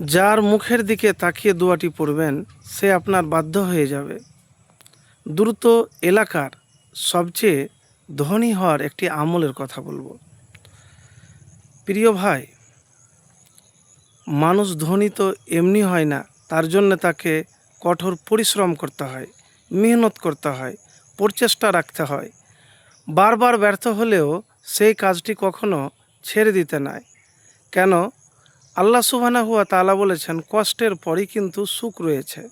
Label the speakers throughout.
Speaker 1: যার মুখের দিকে তাকিয়ে দোয়াটি পড়বেন, সে আপনার বাধ্য হয়ে যাবে। দ্রুত এলাকার সবচেয়ে ধনী হওয়ার একটি আমলের কথা বলব। প্রিয় ভাই, মানুষ ধনী তো এমনি হয় না, তার জন্য তাকে কঠোর পরিশ্রম করতে হয়, মেহনত করতে হয়, প্রচেষ্টা রাখতে হয়। বারবার ব্যর্থ হলেও সেই কাজটি কখনো ছেড়ে দিতে নাই। কেন? আল্লাহ সুবহানাহু হুয়া তালা বলেছেন, কষ্টের পরই কিন্তু সুখ রয়েছে।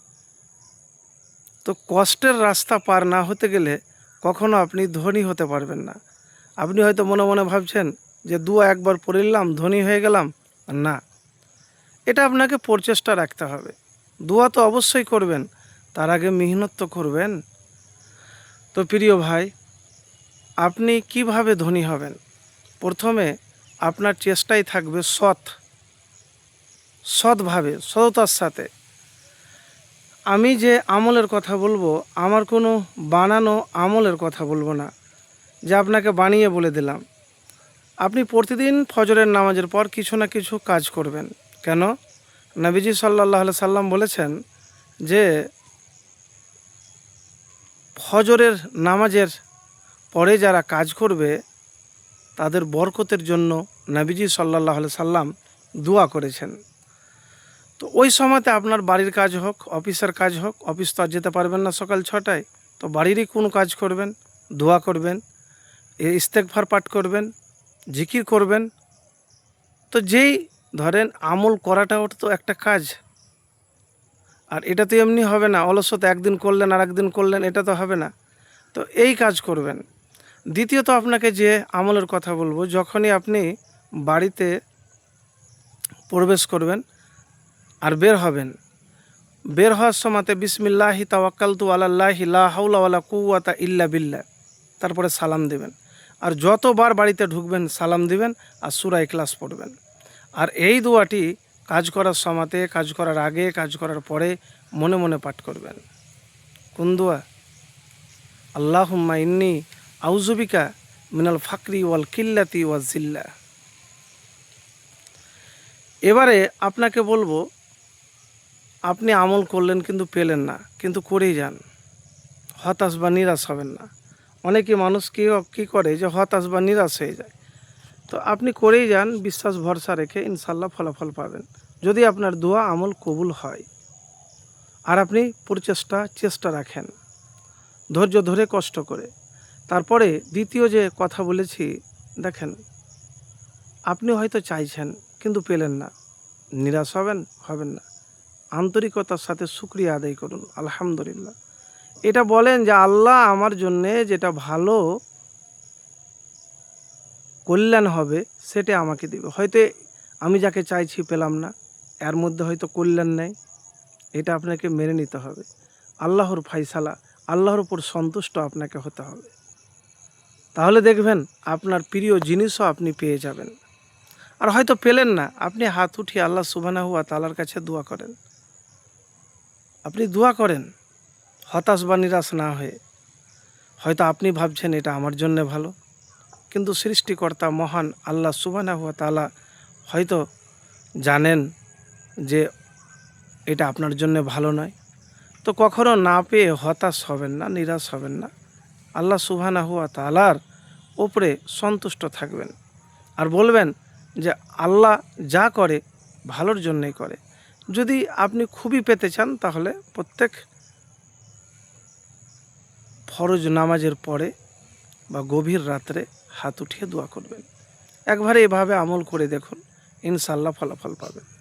Speaker 1: তো কষ্টের রাস্তা পার না হতে গেলে কখনো আপনি ধনী হতে পারবেন না। আপনি হয়তো মনে মনে ভাবছেন যে দুয়া একবার পড়িলাম, ধনী হয়ে গেলাম না। এটা আপনাকে প্রচেষ্টা রাখতে হবে। দোয়া তো অবশ্যই করবেন, তার আগে মেহনত তো করবেন। তো প্রিয় ভাই, আপনি কীভাবে ধনী হবেন? প্রথমে আপনার চেষ্টাই থাকবে সৎ। সৎভাবে, সততার সাথে। আমি যে আমলের কথা বলব, আমার কোনো বানানো আমলের কথা বলব না, যে আপনাকে বানিয়ে বলে দিলাম। আপনি প্রতিদিন ফজরের নামাজের পর কিছু না কিছু কাজ করবেন। কেন? নবীজি সাল্লাহ সাল্লাম বলেছেন যে, ফজরের নামাজের পরে যারা কাজ করবে, তাদের বরকতের জন্য নবীজি সাল্লাহ সাল্লাম দোয়া করেছেন। তো ওই সময়তে আপনার বাড়ির কাজ হোক, অফিসের কাজ হোক, অফিস তো আর যেতে পারবেন না সকাল ছটায়। তো বাড়িরই কোনো কাজ করবেন? দোয়া করবেন, এ ইস্তেকভার পাঠ করবেন, জিকির করবেন। তো যেই ধরেন আমল করাটাও তো একটা কাজ। আর এটা তো এমনি হবে না অলসতা একদিন করলেন আর একদিন করলেন, এটা তো হবে না। তো এই কাজ করবেন। দ্বিতীয়ত আপনাকে যে আমলের কথা বলব, যখনই আপনি বাড়িতে প্রবেশ করবেন আর বের হবেন। বের হওয়ার সময়তে বিসমিল্লাহি তাওয়াক্কালতু আলাল্লাহি লা হাওলা ওয়ালা কুওয়াতা ইল্লা বিল্লাহ। তারপরে সালাম দিবেন। আর যতবার বাড়িতে ঢুকবেন, সালাম দিবেন আর সূরা ক্লাস পড়বেন। আর এই দোয়াটি কাজ করার সময়তে, কাজ করার আগে, কাজ করার পরে মনে মনে পাঠ করবেন। কোন দোয়া? আল্লাহুম্মা ইন্নি আউজুবিকা মিনাল ফাকরি ওয়াল কিল্লাতি ওয়াজিল্লা এবারে আপনাকে বলব আপনি আমল করলেন কিন্তু পেলেন না, কিন্তু করেই যান। হতাশ বা নিরাশ হবেন না। অনেকে মানুষ কি কী করে যে হতাশ বা নিরাশ হয়ে যায়। তো আপনি করেই যান, বিশ্বাস, ভরসা রেখে ইনশাল্লাহ ফলাফল পাবেন। যদি আপনার দোয়া আমল কবুল হয় আর আপনি প্রচেষ্টা, চেষ্টা রাখেন, ধৈর্য ধরে, কষ্ট করে। তারপরে দ্বিতীয় যে কথা বলেছি, দেখেন, আপনি হয়তো চাইছেন কিন্তু পেলেন না। নিরাশ হবেন হবেন না। আন্তরিকতার সাথে শুক্রিয়া আদায় করুন, আলহামদুলিল্লাহ। এটা বলেন যে আল্লাহ আমার জন্যে যেটা ভালো কল্যাণ হবে সেটা আমাকে দিবে। হয়তো আমি যাকে চাইছি পেলাম না, এর মধ্যে হয়তো কল্যাণ নেই, এটা আপনাকে মেনে নিতে হবে। আল্লাহর ফাইসালা, আল্লাহর উপর সন্তুষ্ট আপনাকে হতে হবে। তাহলে দেখবেন আপনার প্রিয় জিনিসও আপনি পেয়ে যাবেন। আর হয়তো পেলেন না, আপনি হাত উঠিয়ে আল্লাহ সুবানা হুয়া তালার কাছে দোয়া করেন। আপনি দোয়া করেন, হতাশ বা নিরাশ না হয়ে। হয়তো আপনি ভাবছেন এটা আমার জন্যে ভালো, কিন্তু সৃষ্টিকর্তা মহান আল্লাহ সুবানা হুয়া তালা হয়তো জানেন যে এটা আপনার জন্য ভালো নয়। তো কখনো না পেয়ে হতাশ হবেন না, নিরাশ হবেন না। আল্লাহ সুবহানা হুয়া তালার ওপরে সন্তুষ্ট থাকবেন। আর বলবেন যে আল্লাহ যা করে ভালোর জন্যই করে। যদি আপনি খুবই পেতে চান, তাহলে প্রত্যেক ফরজ নামাজের পরে বা গভীর রাত্রে হাত উঠিয়ে দোয়া করবেন। একবারে এভাবে আমল করে দেখুন ইনশাল্লাহ ফলাফল পাবেন।